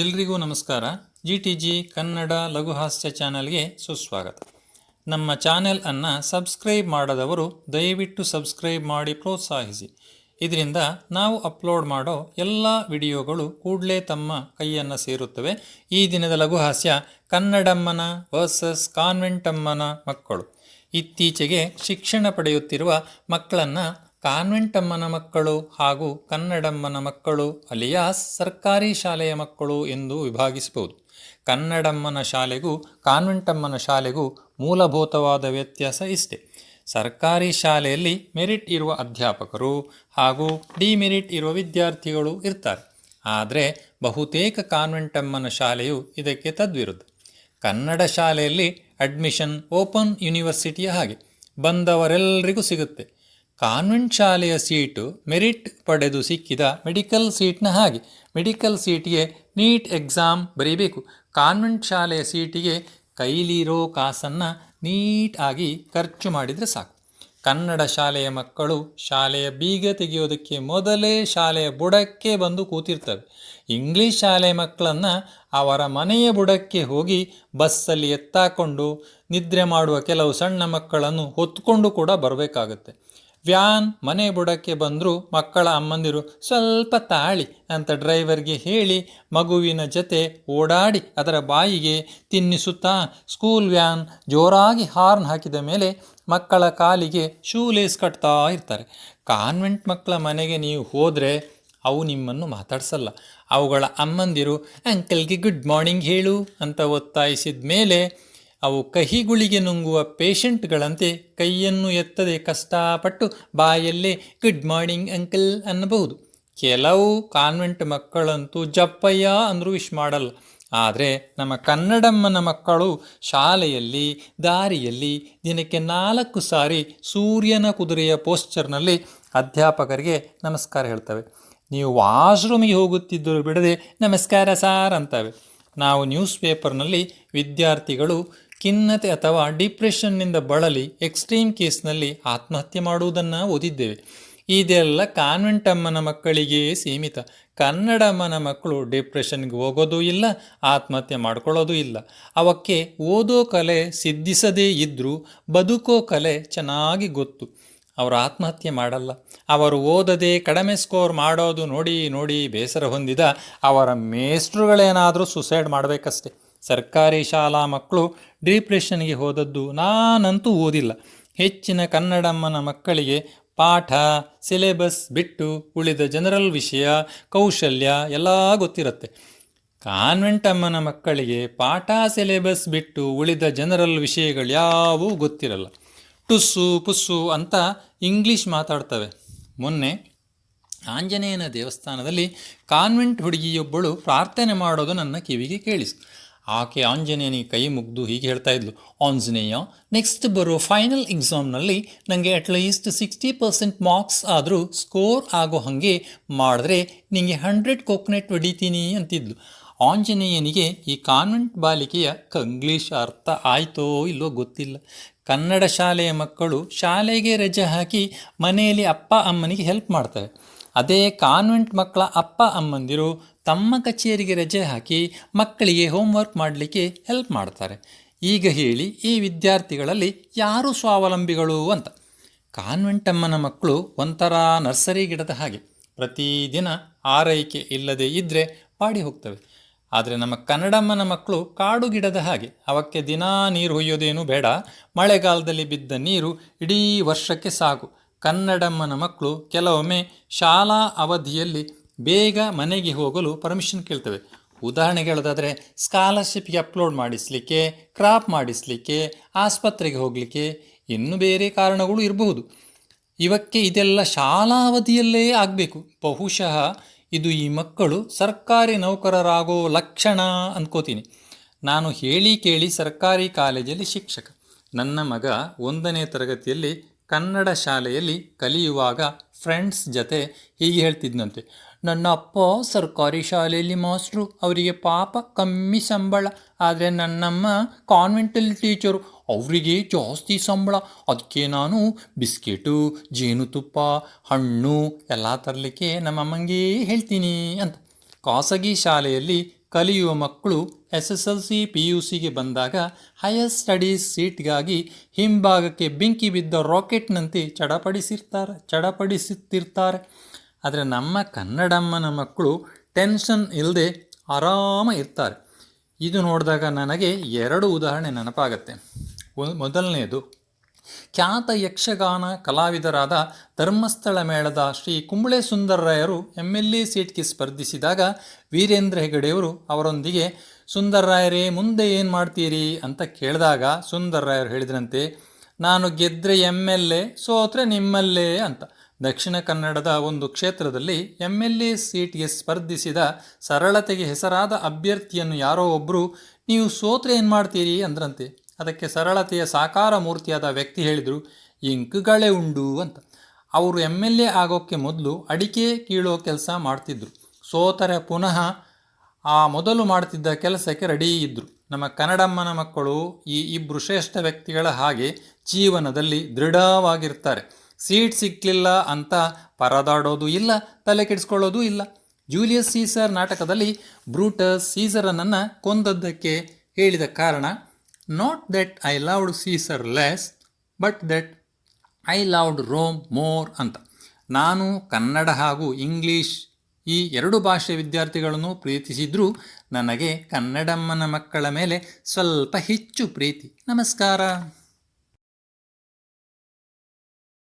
ಎಲ್ರಿಗೂ ನಮಸ್ಕಾರ. G T G Kannada ಲಘುಹಾಸ್ಯ ಚಾನಲ್ಗೆ ಸುಸ್ವಾಗತ. ನಮ್ಮ ಚಾನೆಲ್ ಅನ್ನು ಸಬ್ಸ್ಕ್ರೈಬ್ ಮಾಡದವರು ದಯವಿಟ್ಟು ಸಬ್ಸ್ಕ್ರೈಬ್ ಮಾಡಿ ಪ್ರೋತ್ಸಾಹಿಸಿ. ಇದರಿಂದ ನಾವು ಅಪ್ಲೋಡ್ ಮಾಡೋ ಎಲ್ಲ ವಿಡಿಯೋಗಳು ಕೂಡಲೇ ತಮ್ಮ ಕೈಯನ್ನು ಸೇರುತ್ತವೆ. ಈ ದಿನದ ಲಘುಹಾಸ್ಯ ಕನ್ನಡಮ್ಮನ ವರ್ಸಸ್ ಕಾನ್ವೆಂಟಮ್ಮನ ಮಕ್ಕಳು. ಇತ್ತೀಚೆಗೆ ಶಿಕ್ಷಣ ಪಡೆಯುತ್ತಿರುವ ಮಕ್ಕಳನ್ನು ಕಾನ್ವೆಂಟಮ್ಮನ ಮಕ್ಕಳು ಹಾಗೂ ಕನ್ನಡಮ್ಮನ ಮಕ್ಕಳು ಅಲಿಯಾಸ್ ಸರ್ಕಾರಿ ಶಾಲೆಯ ಮಕ್ಕಳು ಎಂದು ವಿಭಾಗಿಸಬಹುದು. ಕನ್ನಡಮ್ಮನ ಶಾಲೆಗೂ ಕಾನ್ವೆಂಟಮ್ಮನ ಶಾಲೆಗೂ ಮೂಲಭೂತವಾದ ವ್ಯತ್ಯಾಸ ಇಷ್ಟೆ. ಸರ್ಕಾರಿ ಶಾಲೆಯಲ್ಲಿ ಮೆರಿಟ್ ಇರುವ ಅಧ್ಯಾಪಕರು ಹಾಗೂ ಡಿಮೆರಿಟ್ ಇರುವ ವಿದ್ಯಾರ್ಥಿಗಳು ಇರ್ತಾರೆ. ಆದರೆ ಬಹುತೇಕ ಕಾನ್ವೆಂಟಮ್ಮನ ಶಾಲೆಯು ಇದಕ್ಕೆ ತದ್ವಿರುದ್ಧ. ಕನ್ನಡ ಶಾಲೆಯಲ್ಲಿ ಅಡ್ಮಿಷನ್ ಓಪನ್ ಯೂನಿವರ್ಸಿಟಿಯ ಹಾಗೆ ಬಂದವರೆಲ್ಲರಿಗೂ ಸಿಗುತ್ತೆ. ಕಾನ್ವೆಂಟ್ ಶಾಲೆಯ ಸೀಟು ಮೆರಿಟ್ ಪಡೆದು ಸಿಕ್ಕಿದ ಮೆಡಿಕಲ್ ಸೀಟ್ನ ಹಾಗೆ. ಮೆಡಿಕಲ್ ಸೀಟಿಗೆ ನೀಟ್ ಎಕ್ಸಾಮ್ ಬರೀಬೇಕು. ಕಾನ್ವೆಂಟ್ ಶಾಲೆಯ ಸೀಟಿಗೆ ಕೈಲಿರೋ ಕಾಸನ್ನು ನೀಟಾಗಿ ಖರ್ಚು ಮಾಡಿದರೆ ಸಾಕು. ಕನ್ನಡ ಶಾಲೆಯ ಮಕ್ಕಳು ಶಾಲೆಯ ಬೀಗ ತೆಗೆಯೋದಕ್ಕೆ ಮೊದಲೇ ಶಾಲೆಯ ಬುಡಕ್ಕೆ ಬಂದು ಕೂತಿರ್ತವೆ. ಇಂಗ್ಲೀಷ್ ಶಾಲೆಯ ಮಕ್ಕಳನ್ನು ಅವರ ಮನೆಯ ಬುಡಕ್ಕೆ ಹೋಗಿ ಬಸ್ಸಲ್ಲಿ ಎತ್ತಾಕೊಂಡು ನಿದ್ರೆ ಮಾಡುವ ಕೆಲವು ಸಣ್ಣ ಮಕ್ಕಳನ್ನು ಹೊತ್ಕೊಂಡು ಕೂಡ ಬರಬೇಕಾಗತ್ತೆ. ವ್ಯಾನ್ ಮನೆ ಬುಡಕ್ಕೆ ಬಂದರೂ ಮಕ್ಕಳ ಅಮ್ಮಂದಿರು, ಸ್ವಲ್ಪ ತಾಳಿ ಅಂತ ಡ್ರೈವರ್ಗೆ ಹೇಳಿ ಮಗುವಿನ ಜೊತೆ ಓಡಾಡಿ ಅದರ ಬಾಯಿಗೆ ತಿನ್ನಿಸುತ್ತಾ ಸ್ಕೂಲ್ ವ್ಯಾನ್ ಜೋರಾಗಿ ಹಾರ್ನ್ ಹಾಕಿದ ಮೇಲೆ ಮಕ್ಕಳ ಕಾಲಿಗೆ ಶೂ ಲೇಸ್ ಕಟ್ತಾ ಇರ್ತಾರೆ. ಕಾನ್ವೆಂಟ್ ಮಕ್ಕಳ ಮನೆಗೆ ನೀವು ಹೋದರೆ ಅವು ನಿಮ್ಮನ್ನು ಮಾತಾಡಿಸಲ್ಲ. ಅವುಗಳ ಅಮ್ಮಂದಿರು, ಅಂಕಲ್ಗೆ ಗುಡ್ ಮಾರ್ನಿಂಗ್ ಹೇಳು ಅಂತ ಒತ್ತಾಯಿಸಿದ ಮೇಲೆ ಅವು ಕಹಿಗುಳಿಗೆ ನುಂಗುವ ಪೇಷಂಟ್ಗಳಂತೆ ಕೈಯನ್ನು ಎತ್ತದೆ ಕಷ್ಟಪಟ್ಟು ಬಾಯಲ್ಲೇ ಗುಡ್ ಮಾರ್ನಿಂಗ್ ಅಂಕಲ್ ಅನ್ನಬಹುದು. ಕೆಲವು ಕಾನ್ವೆಂಟ್ ಮಕ್ಕಳಂತೂ ಜಪ್ಪಯ್ಯ ಅಂದರೂ ವಿಶ್ ಮಾಡಲ್ಲ. ಆದರೆ ನಮ್ಮ ಕನ್ನಡಮ್ಮನ ಮಕ್ಕಳು ಶಾಲೆಯಲ್ಲಿ, ದಾರಿಯಲ್ಲಿ ದಿನಕ್ಕೆ ನಾಲ್ಕು ಸಾರಿ ಸೂರ್ಯನ ಕುದುರೆಯ ಪೋಸ್ಚರ್ನಲ್ಲಿ ಅಧ್ಯಾಪಕರಿಗೆ ನಮಸ್ಕಾರ ಹೇಳ್ತವೆ. ನೀವು ವಾಶ್ರೂಮಿಗೆ ಹೋಗುತ್ತಿದ್ದರೂ ಬಿಡದೆ ನಮಸ್ಕಾರ ಸಾರ್ ಅಂತವೆ. ನಾವು ನ್ಯೂಸ್ ಪೇಪರ್ನಲ್ಲಿ ವಿದ್ಯಾರ್ಥಿಗಳು ಖಿನ್ನತೆ ಅಥವಾ ಡಿಪ್ರೆಷನ್ನಿಂದ ಬಳಲಿ ಎಕ್ಸ್ಟ್ರೀಮ್ ಕೇಸ್ನಲ್ಲಿ ಆತ್ಮಹತ್ಯೆ ಮಾಡುವುದನ್ನು ಓದಿದ್ದೇವೆ. ಇದೆಲ್ಲ ಕಾನ್ವೆಂಟ್ ಅಮ್ಮನ ಮಕ್ಕಳಿಗೆ ಸೀಮಿತ. ಕನ್ನಡಮ್ಮನ ಮಕ್ಕಳು ಡಿಪ್ರೆಷನ್ಗೆ ಹೋಗೋದೂ ಇಲ್ಲ, ಆತ್ಮಹತ್ಯೆ ಮಾಡ್ಕೊಳ್ಳೋದೂ ಇಲ್ಲ. ಅವಕ್ಕೆ ಓದೋ ಕಲೆ ಸಿದ್ಧಿಸದೇ ಇದ್ದರೂ ಬದುಕೋ ಕಲೆ ಚೆನ್ನಾಗಿ ಗೊತ್ತು. ಅವರು ಆತ್ಮಹತ್ಯೆ ಮಾಡಲ್ಲ. ಅವರು ಓದದೆ ಕಡಿಮೆ ಸ್ಕೋರ್ ಮಾಡೋದು ನೋಡಿ ನೋಡಿ ಬೇಸರ ಹೊಂದಿದ ಅವರ ಮೇಸ್ಟ್ರುಗಳೇನಾದರೂ ಸುಸೈಡ್ ಮಾಡಬೇಕಷ್ಟೆ. ಸರ್ಕಾರಿ ಶಾಲಾ ಮಕ್ಕಳು ಡಿಪ್ರೆಷನ್ಗೆ ಹೋದದ್ದು ನಾನಂತೂ ಓದಿಲ್ಲ. ಹೆಚ್ಚಿನ ಕನ್ನಡಮ್ಮನ ಮಕ್ಕಳಿಗೆ ಪಾಠ ಸಿಲೆಬಸ್ ಬಿಟ್ಟು ಉಳಿದ ಜನರಲ್ ವಿಷಯ, ಕೌಶಲ್ಯ ಎಲ್ಲ ಗೊತ್ತಿರುತ್ತೆ. ಕಾನ್ವೆಂಟ್ ಅಮ್ಮನ ಮಕ್ಕಳಿಗೆ ಪಾಠ ಸಿಲೆಬಸ್ ಬಿಟ್ಟು ಉಳಿದ ಜನರಲ್ ವಿಷಯಗಳು ಯಾವೂ ಗೊತ್ತಿರಲ್ಲ. ಟುಸ್ಸು, ಪುಸ್ಸು ಅಂತ ಇಂಗ್ಲೀಷ್ ಮಾತಾಡ್ತವೆ. ಮೊನ್ನೆ ಆಂಜನೇಯನ ದೇವಸ್ಥಾನದಲ್ಲಿ ಕಾನ್ವೆಂಟ್ ಹುಡುಗಿಯೊಬ್ಬಳು ಪ್ರಾರ್ಥನೆ ಮಾಡೋದು ನನ್ನ ಕಿವಿಗೆ ಕೇಳಿಸು ಆಕೆ ಆಂಜನೇಯನಿಗೆ ಕೈ ಮುಗ್ದು ಹೀಗೆ ಹೇಳ್ತಾ ಇದ್ಲು, ಆಂಜನೇಯ ನೆಕ್ಸ್ಟ್ ಬರೋ ಫೈನಲ್ ಎಕ್ಸಾಮ್ನಲ್ಲಿ ನನಗೆ at least sixty percent marks ಆದರೂ ಸ್ಕೋರ್ ಆಗೋ ಹಾಗೆ ಮಾಡಿದ್ರೆ ನಿಮಗೆ ಹಂಡ್ರೆಡ್ ಕೊಕೊನೆಟ್ ಹೊಡಿತೀನಿ ಅಂತಿದ್ಲು. ಆಂಜನೇಯನಿಗೆ ಈ ಕಾನ್ವೆಂಟ್ ಬಾಲಿಕೆಯ ಕಂಗ್ಲೀಷ್ ಅರ್ಥ ಆಯಿತೋ ಇಲ್ಲೋ ಗೊತ್ತಿಲ್ಲ. ಕನ್ನಡ ಶಾಲೆಯ ಮಕ್ಕಳು ಶಾಲೆಗೆ ರಜೆ ಹಾಕಿ ಮನೆಯಲ್ಲಿ ಅಪ್ಪ ಅಮ್ಮನಿಗೆ ಹೆಲ್ಪ್ ಮಾಡ್ತಾರೆ. ಅದೇ ಕಾನ್ವೆಂಟ್ ಮಕ್ಕಳ ಅಪ್ಪ ಅಮ್ಮಂದಿರು ತಮ್ಮ ಕಚೇರಿಗೆ ರಜೆ ಹಾಕಿ ಮಕ್ಕಳಿಗೆ ಹೋಮ್ವರ್ಕ್ ಮಾಡಲಿಕ್ಕೆ ಹೆಲ್ಪ್ ಮಾಡ್ತಾರೆ. ಈಗ ಹೇಳಿ ಈ ವಿದ್ಯಾರ್ಥಿಗಳಲ್ಲಿ ಯಾರು ಸ್ವಾವಲಂಬಿಗಳು ಅಂತ. ಕಾನ್ವೆಂಟಮ್ಮನ ಮಕ್ಕಳು ಒಂಥರ ನರ್ಸರಿ ಗಿಡದ ಹಾಗೆ. ಪ್ರತಿದಿನ ಆರೈಕೆ ಇಲ್ಲದೆ ಇದ್ದರೆ ಪಾಡಿ ಹೋಗ್ತವೆ. ಆದರೆ ನಮ್ಮ ಕನ್ನಡಮ್ಮನ ಮಕ್ಕಳು ಕಾಡು ಗಿಡದ ಹಾಗೆ. ಅವಕ್ಕೆ ದಿನಾ ನೀರು ಹೊಯ್ಯೋದೇನು ಬೇಡ. ಮಳೆಗಾಲದಲ್ಲಿ ಬಿದ್ದ ನೀರು ಇಡೀ ವರ್ಷಕ್ಕೆ ಸಾಕು. ಕನ್ನಡಮ್ಮನ ಮಕ್ಕಳು ಕೆಲವೊಮ್ಮೆ ಶಾಲಾ ಅವಧಿಯಲ್ಲಿ ಬೇಗ ಮನೆಗೆ ಹೋಗಲು ಪರ್ಮಿಷನ್ ಕೇಳ್ತವೆ. ಉದಾಹರಣೆಗೆ ಹೇಳೋದಾದರೆ ಸ್ಕಾಲರ್ಶಿಪ್ಗೆ ಅಪ್ಲೋಡ್ ಮಾಡಿಸ್ಲಿಕ್ಕೆ ಕ್ರಾಪ್ ಮಾಡಿಸ್ಲಿಕ್ಕೆ, ಆಸ್ಪತ್ರೆಗೆ ಹೋಗಲಿಕ್ಕೆ ಇನ್ನೂ ಬೇರೆ ಕಾರಣಗಳು ಇರಬಹುದು. ಇವಕ್ಕೆ ಇದೆಲ್ಲ ಶಾಲಾ ಅವಧಿಯಲ್ಲೇ ಆಗಬೇಕು. ಬಹುಶಃ ಇದು ಈ ಮಕ್ಕಳು ಸರ್ಕಾರಿ ನೌಕರರಾಗೋ ಲಕ್ಷಣ ಅಂದ್ಕೋತೀನಿ ನಾನು ಹೇಳಿ ಕೇಳಿ ಸರ್ಕಾರಿ ಕಾಲೇಜಲ್ಲಿ ಶಿಕ್ಷಕ. ನನ್ನ ಮಗ ಒಂದನೇ ತರಗತಿಯಲ್ಲಿ ಕನ್ನಡ ಶಾಲೆಯಲ್ಲಿ ಕಲಿಯುವಾಗ ಫ್ರೆಂಡ್ಸ್ ಜೊತೆ ಹೀಗೆ ಹೇಳ್ತಿದ್ನಂತೆ. ನನ್ನ ಅಪ್ಪ ಸರ್ಕಾರಿ ಶಾಲೆಯಲ್ಲಿ ಮಾಸ್ಟ್ರು, ಅವರಿಗೆ ಪಾಪ ಕಮ್ಮಿ ಸಂಬಳ. ಆದರೆ ನನ್ನಮ್ಮ ಕಾನ್ವೆಂಟಲ್ಲಿ ಟೀಚರು, ಅವರಿಗೆ ಜಾಸ್ತಿ ಸಂಬಳ. ಅದಕ್ಕೆ ನಾನು ಬಿಸ್ಕೆಟು, ಜೇನುತುಪ್ಪ, ಹಣ್ಣು ಎಲ್ಲ ತರಲಿಕ್ಕೆ ನಮ್ಮಮ್ಮಂಗೆ ಹೇಳ್ತೀನಿ ಅಂತ. ಖಾಸಗಿ ಶಾಲೆಯಲ್ಲಿ ಕಲಿಯುವ ಮಕ್ಕಳು S S L C P U ಸಿಗೆ ಬಂದಾಗ ಹೈಯರ್ ಸ್ಟಡೀಸ್ ಸೀಟ್ಗಾಗಿ ಹಿಂಭಾಗಕ್ಕೆ ಬೆಂಕಿ ಬಿದ್ದ ರಾಕೆಟ್ನಂತೆ ಚಡಪಡಿಸಿರ್ತಾರೆ ಚಡಪಡಿಸುತ್ತಿರ್ತಾರೆ ಆದರೆ ನಮ್ಮ ಕನ್ನಡಮ್ಮನ ಮಕ್ಕಳು ಟೆನ್ಷನ್ ಇಲ್ಲದೆ ಆರಾಮ ಇರ್ತಾರೆ. ಇದು ನೋಡಿದಾಗ ನನಗೆ ಎರಡು ಉದಾಹರಣೆ ನೆನಪಾಗತ್ತೆ. ಮೊದಲನೆಯದು ಖ್ಯಾತ ಯಕ್ಷಗಾನ ಕಲಾವಿದರಾದ ಧರ್ಮಸ್ಥಳ ಮೇಳದ ಶ್ರೀ ಕುಂಬಳೆ ಸುಂದರರಾಯರು ಎಂ ಎಲ್ ಎ ಸೀಟ್ಗೆ ಸ್ಪರ್ಧಿಸಿದಾಗ ವೀರೇಂದ್ರ ಹೆಗಡೆಯವರು ಅವರೊಂದಿಗೆ, ಸುಂದರರಾಯರೇ, ಮುಂದೆ ಏನು ಮಾಡ್ತೀರಿ? ಅಂತ ಕೇಳಿದಾಗ ಸುಂದರರಾಯರು ಹೇಳಿದ್ರಂತೆ, ನಾನು ಗೆದ್ದರೆ ಎಂ ಎಲ್ ಎ, ಸೋತ್ರೆ ನಿಮ್ಮಲ್ಲೇ ಅಂತ. ದಕ್ಷಿಣ ಕನ್ನಡದ ಒಂದು ಕ್ಷೇತ್ರದಲ್ಲಿ ಎಂ ಎಲ್ ಎ ಸೀಟ್ಗೆ ಸ್ಪರ್ಧಿಸಿದ ಸರಳತೆಗೆ ಹೆಸರಾದ ಅಭ್ಯರ್ಥಿಯನ್ನು ಯಾರೋ ಒಬ್ಬರು ನೀವು ಸೋತ್ರೆ ಏನು ಮಾಡ್ತೀರಿ? ಅಂದ್ರಂತೆ. ಅದಕ್ಕೆ ಸರಳತೆಯ ಸಾಕಾರ ಮೂರ್ತಿಯಾದ ವ್ಯಕ್ತಿ ಹೇಳಿದರು ಇಂಕುಗಳೇ ಉಂಡು ಅಂತ. ಅವರು ಎಂ ಎಲ್ ಎ ಆಗೋಕ್ಕೆ ಮೊದಲು ಅಡಿಕೆ ಕೀಳೋ ಕೆಲಸ ಮಾಡ್ತಿದ್ರು. ಸೋತರೆ ಪುನಃ ಆ ಮೊದಲು ಮಾಡ್ತಿದ್ದ ಕೆಲಸಕ್ಕೆ ರೆಡಿ ಇದ್ದರು ನಮ್ಮ ಕನ್ನಡಮ್ಮನ ಮಕ್ಕಳು ಈ ಇಬ್ಬರು ಶ್ರೇಷ್ಠ ವ್ಯಕ್ತಿಗಳ ಹಾಗೆ ಜೀವನದಲ್ಲಿ ದೃಢವಾಗಿರ್ತಾರೆ. ಸೀಟ್ ಸಿಕ್ಕಲಿಲ್ಲ ಅಂತ ಪರದಾಡೋದು ಇಲ್ಲ, ತಲೆ ಕೆಡಿಸ್ಕೊಳ್ಳೋದು ಇಲ್ಲ. ಜೂಲಿಯಸ್ ಸೀಸರ್ ನಾಟಕದಲ್ಲಿ ಬ್ರೂಟಸ್ ಸೀಸರನನ್ನು ಕೊಂದದ್ದಕ್ಕೆ ಹೇಳಿದ ಕಾರಣ not that I loved Caesar less but that I loved Rome more ಅಂತ. ನಾನು ಕನ್ನಡ ಹಾಗೂ ಇಂಗ್ಲೀಷ್ ಈ ಎರಡು ಭಾಷೆ ವಿದ್ಯಾರ್ಥಿಗಳನ್ನು ಪ್ರೀತಿಸಿದ್ರೂ ನನಗೆ ಕನ್ನಡಮ್ಮನ ಮಕ್ಕಳ ಮೇಲೆ ಸ್ವಲ್ಪ ಹೆಚ್ಚು ಪ್ರೀತಿ. ನಮಸ್ಕಾರ.